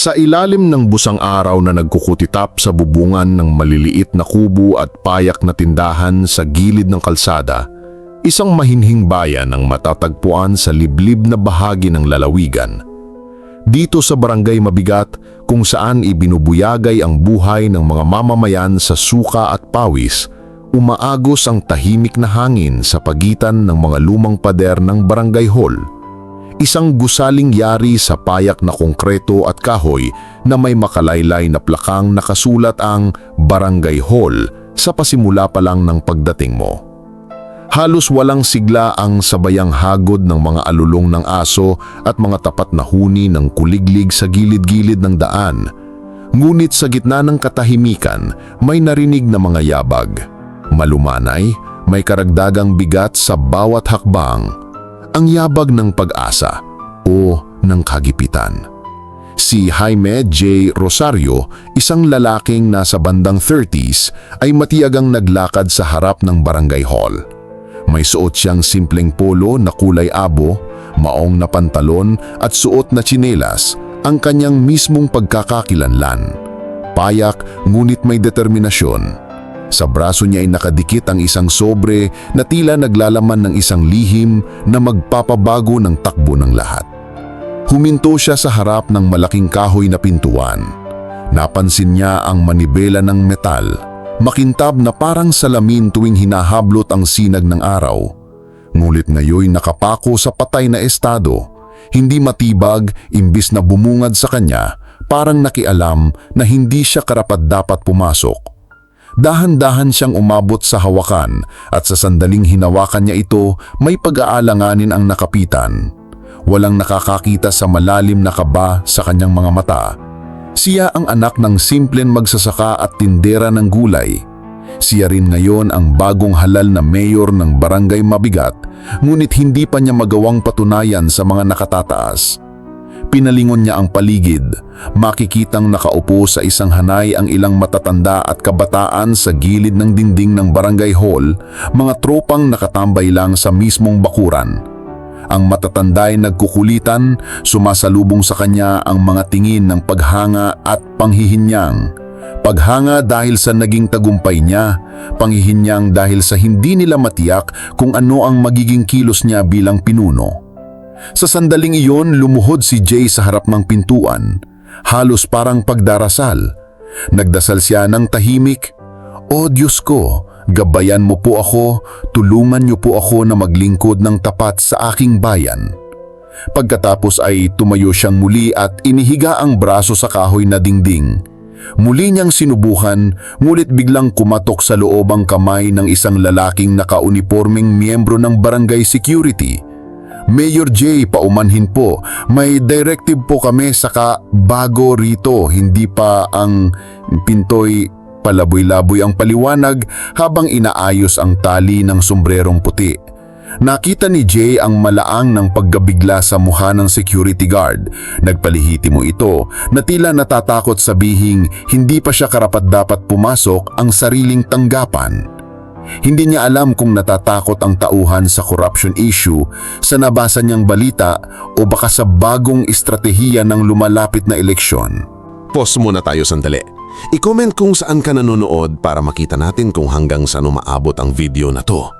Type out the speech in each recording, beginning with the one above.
Sa ilalim ng busang araw na nagkukutitap sa bubungan ng maliliit na kubo at payak na tindahan sa gilid ng kalsada, isang mahinhing bayan ang matatagpuan sa liblib na bahagi ng lalawigan. Dito sa barangay Mabigat kung saan ibinubuyagay ang buhay ng mga mamamayan sa suka at pawis, umaagos ang tahimik na hangin sa pagitan ng mga lumang pader ng barangay hall. Isang gusaling yari sa payak na konkreto at kahoy na may makalaylay na plakang nakasulat ang Barangay Hall sa pasimula pa lang ng pagdating mo. Halos walang sigla ang sabayang hagod ng mga alulong ng aso at mga tapat na huni ng kuliglig sa gilid-gilid ng daan. Ngunit sa gitna ng katahimikan, may narinig na mga yabag. Malumanay, may karagdagang bigat sa bawat hakbang ang yabag ng pag-asa o ng kagipitan. Si Jaime J. Rosario, isang lalaking nasa bandang 30s, ay matiyagang naglakad sa harap ng barangay hall. May suot siyang simpleng polo na kulay abo, maong na pantalon at suot na tsinelas, ang kanyang mismong pagkakakilanlan. Payak ngunit may determinasyon. Sa braso niya ay nakadikit ang isang sobre na tila naglalaman ng isang lihim na magpapabago ng takbo ng lahat. Huminto siya sa harap ng malaking kahoy na pintuan. Napansin niya ang manibela ng metal, makintab na parang salamin tuwing hinahablot ang sinag ng araw. Ngulit ngayon nakapako sa patay na estado, hindi matibag imbis na bumungad sa kanya, parang nakialam na hindi siya karapat-dapat pumasok. Dahan-dahan siyang umabot sa hawakan at sa sandaling hinawakan niya ito, may pag-aalanganin ang nakapitan. Walang nakakakita sa malalim na kaba sa kanyang mga mata. Siya ang anak ng simplen magsasaka at tindera ng gulay. Siya rin ngayon ang bagong halal na mayor ng barangay Mabigat, ngunit hindi pa niya magawang patunayan sa mga nakatataas. Pinalingon niya ang paligid. Makikitang nakaupo sa isang hanay ang ilang matatanda at kabataan sa gilid ng dingding ng barangay hall, mga tropang nakatambay lang sa mismong bakuran. Ang matatanda ay nagkukulitan, sumasalubong sa kanya ang mga tingin ng paghanga at panghihinyang. Paghanga dahil sa naging tagumpay niya, panghihinyang dahil sa hindi nila matiyak kung ano ang magiging kilos niya bilang pinuno. Sa sandaling iyon, lumuhod si Jay sa harap ng pintuan, halos parang pagdarasal. Nagdasal siya ng tahimik, O Diyos ko, gabayan mo po ako, tulungan niyo po ako na maglingkod ng tapat sa aking bayan. Pagkatapos ay tumayo siyang muli at inihiga ang braso sa kahoy na dingding. Muli niyang sinubukan, ngulit biglang kumatok sa loob ang kamay ng isang lalaking nakauniforming miyembro ng barangay security. Mayor J, paumanhin po. May directive po kami saka bago rito, hindi pa ang pintoy palaboy-laboy ang paliwanag habang inaayos ang tali ng sombrerong puti. Nakita ni Jay ang malaang ng paggabigla sa mukha ng security guard. Nagpalihiti mo ito na tila natatakot sabihing hindi pa siya karapat-dapat pumasok ang sariling tanggapan. Hindi niya alam kung natatakot ang tauhan sa corruption issue sa nabasa niyang balita o baka sa bagong estratehiya ng lumalapit na eleksyon. Pause muna tayo sandali. I-comment kung saan ka nanonood para makita natin kung hanggang saan umaabot ang video na to.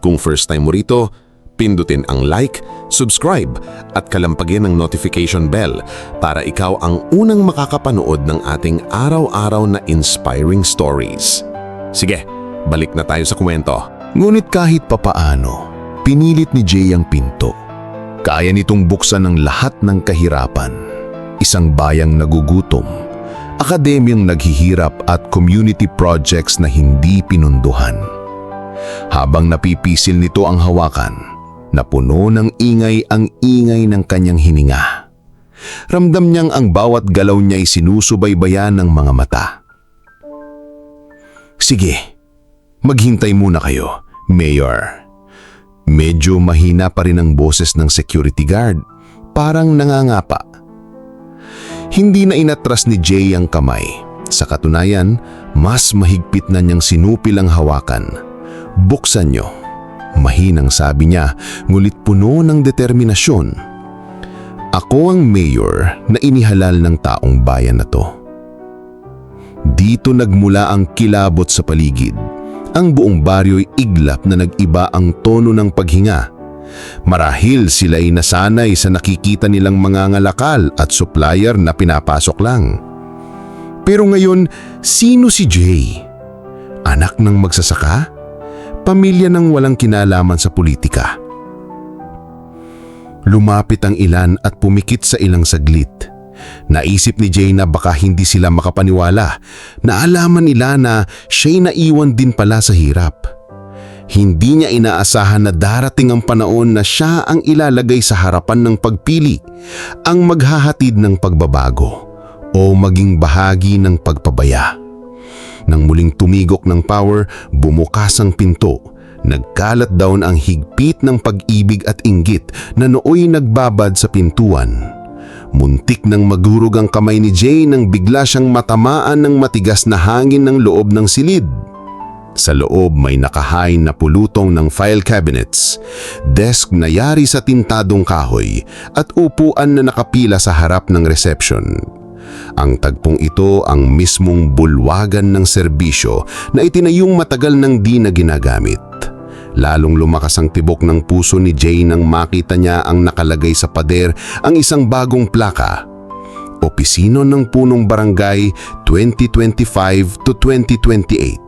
Kung first time mo rito, pindutin ang like, subscribe at kalampagin ang notification bell para ikaw ang unang makakapanood ng ating araw-araw na inspiring stories. Sige, balik na tayo sa kwento. Ngunit kahit papaano, pinilit ni Jay ang pinto. Kaya nitong buksan ng lahat ng kahirapan. Isang bayang nagugutom, akademyang naghihirap at community projects na hindi pinunduhan. Habang napipisil nito ang hawakan, napuno ng ingay ang ingay ng kanyang hininga. Ramdam niyang ang bawat galaw niya'y sinusubaybayan ng mga mata. Sige, Maghintay muna kayo, Mayor. Medyo mahina pa rin ang boses ng security guard. Parang nangangapa. Hindi na inatras ni Jay ang kamay. Sa katunayan, mas mahigpit na niyang sinupil ang hawakan. Buksan niyo. Mahinang sabi niya, ngulit puno ng determinasyon. Ako ang mayor na inihalal ng taong bayan na to. Dito nagmula ang kilabot sa paligid. Ang buong baryo'y iglap na nag-iba ang tono ng paghinga. Marahil sila'y nasanay sa nakikita nilang mga ngalakal at supplier na pinapasok lang. Pero ngayon, sino si Jay? Anak ng magsasaka? Pamilya ng walang kinalaman sa politika? Lumapit ang ilan at pumikit sa ilang saglit. Naisip ni Jay na baka hindi sila makapaniwala. Naalaman nila na siya'y naiwan din pala sa hirap. Hindi niya inaasahan na darating ang panahon na siya ang ilalagay sa harapan ng pagpili, ang maghahatid ng pagbabago o maging bahagi ng pagpabaya. Nang muling tumigok ng power, bumukas ang pinto. Nagkalat daw ang higpit ng pag-ibig at inggit na nooy nagbabad sa pintuan. Muntik nang magurog ang kamay ni Jay nang bigla siyang matamaan ng matigas na hangin ng loob ng silid. Sa loob may nakahain na pulutong ng file cabinets, desk na yari sa tintadong kahoy at upuan na nakapila sa harap ng reception. Ang tagpong ito ang mismong bulwagan ng serbisyo na itinayong matagal nang di na ginagamit. Lalong lumakas ang tibok ng puso ni Jay nang makita niya ang nakalagay sa pader ang isang bagong plaka. Opisino ng Punong Barangay 2025 to 2028.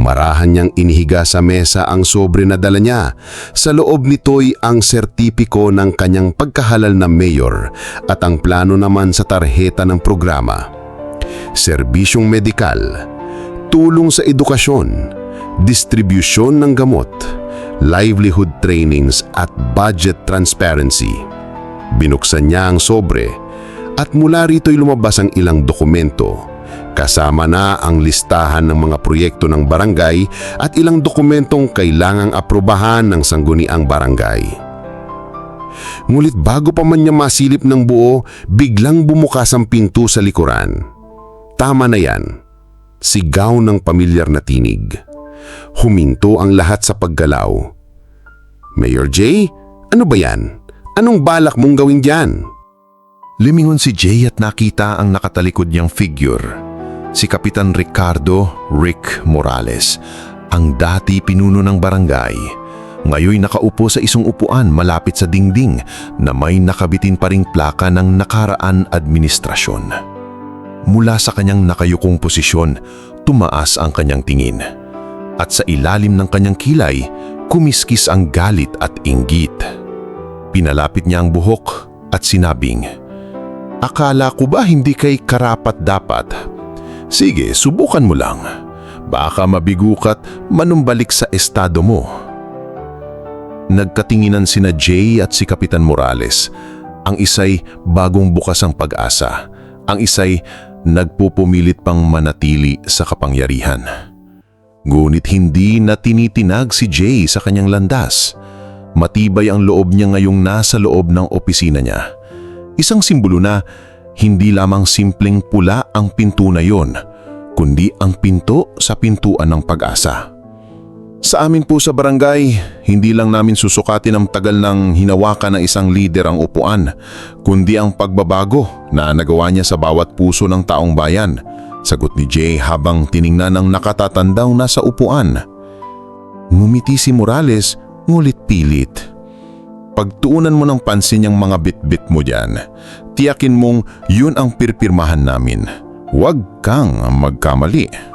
Marahan niyang inihiga sa mesa ang sobre na dala niya. Sa loob nito'y ang sertipiko ng kanyang pagkahalal na mayor at ang plano naman sa tarheta ng programa. Serbisyong medikal, tulong sa edukasyon, distribusyon ng gamot, livelihood trainings at budget transparency. Binuksan niya ang sobre at mula rito'y lumabas ang ilang dokumento Kasama na ang listahan ng mga proyekto ng barangay at ilang dokumentong kailangang aprobahan ng sangguniang barangay. Ngunit bago pa man niya masilip ng buo, biglang bumukas ang pinto sa likuran. Tama na yan. Sigaw ng pamilyar na tinig. Huminto ang lahat sa paggalaw. Mayor J, ano ba yan? Anong balak mong gawin dyan? Limingon si Jay at nakita ang nakatalikod niyang figure. Si Kapitan Ricardo Rick Morales, ang dati pinuno ng barangay. Ngayoy nakaupo sa isang upuan malapit sa dingding na may nakabitin pa ring plaka ng nakaraan administrasyon. Mula sa kanyang nakayukong posisyon, tumaas ang kanyang tingin. At sa ilalim ng kanyang kilay, kumiskis ang galit at inggit. Pinalapit niya ang buhok at sinabing, Akala ko ba hindi kay karapat dapat? Sige, subukan mo lang. Baka mabigukat manumbalik sa estado mo. Nagkatinginan sina Jay at si Kapitan Morales. Ang isa'y bagong bukas ang pag-asa. Ang isa'y nagpupumilit pang manatili sa kapangyarihan. Ngunit hindi na tinitinag si Jay sa kanyang landas. Matibay ang loob niya ngayong nasa loob ng opisina niya. Isang simbolo na hindi lamang simpleng pula ang pinto na yon, kundi ang pinto sa pintuan ng pag-asa. Sa amin po sa barangay, hindi lang namin susukatin ang tagal ng hinawakan ng isang lider ang upuan, kundi ang pagbabago na nagawa niya sa bawat puso ng taong bayan. Sagot ni Jay habang tiningnan ang nakatatandaw na sa upuan. Ngumiti si Morales, ngulit pilit. Pagtuunan mo ng pansin yung mga bit-bit mo dyan. Tiyakin mong yun ang pirpirmahan namin. Huwag kang magkamali.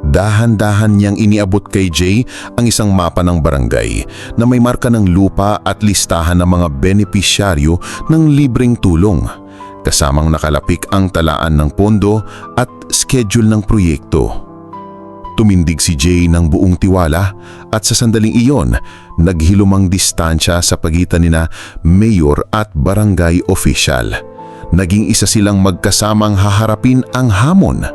Dahan-dahan niyang iniabot kay Jay ang isang mapa ng barangay na may marka ng lupa at listahan ng mga benepisyaryo ng libreng tulong. Kasamang nakalapik ang talaan ng pondo at schedule ng proyekto. Tumindig si Jay ng buong tiwala at sa sandaling iyon, naghilumang distansya sa pagitan nina mayor at barangay official. Naging isa silang magkasamang haharapin ang hamon.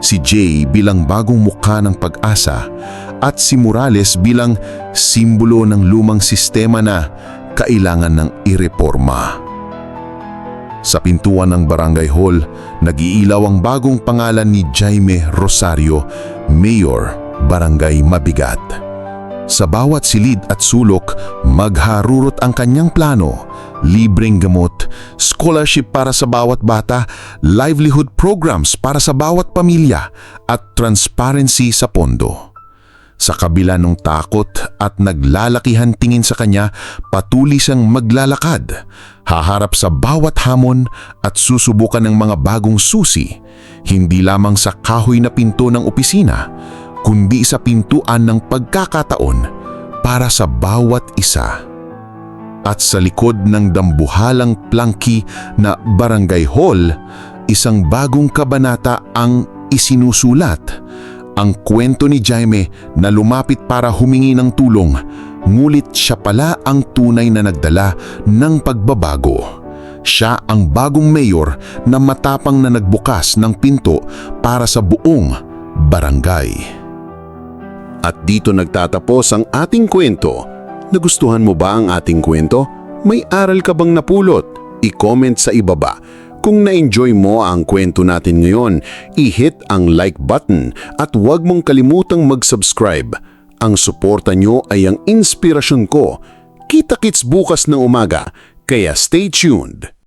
Si Jay bilang bagong mukha ng pag-asa at si Morales bilang simbolo ng lumang sistema na kailangan ng ireporma. Sa pintuan ng barangay hall, nag-iilaw ang bagong pangalan ni Jaime Rosario, Mayor, Barangay Mabigat. Sa bawat silid at sulok, magharurot ang kanyang plano. Libreng gamot, scholarship para sa bawat bata, livelihood programs para sa bawat pamilya, at transparency sa pondo. Sa kabila ng takot at naglalakihan tingin sa kanya, patuloy siyang maglalakad, haharap sa bawat hamon at susubukan ng mga bagong susi, hindi lamang sa kahoy na pinto ng opisina, kundi sa pintuan ng pagkakataon para sa bawat isa. At sa likod ng dambuhalang plangki na barangay hall, isang bagong kabanata ang isinusulat. Ang kwento ni Jaime na lumapit para humingi ng tulong, ngulit siya pala ang tunay na nagdala ng pagbabago. Siya ang bagong mayor na matapang na nagbukas ng pinto para sa buong barangay. At dito nagtatapos ang ating kwento. Nagustuhan mo ba ang ating kwento? May aral ka bang napulot? I-comment sa ibaba. Kung na-enjoy mo ang kwento natin ngayon, i-hit ang like button at huwag mong kalimutang mag-subscribe. Ang suporta nyo ay ang inspirasyon ko. Kita-kits bukas ng umaga, kaya stay tuned.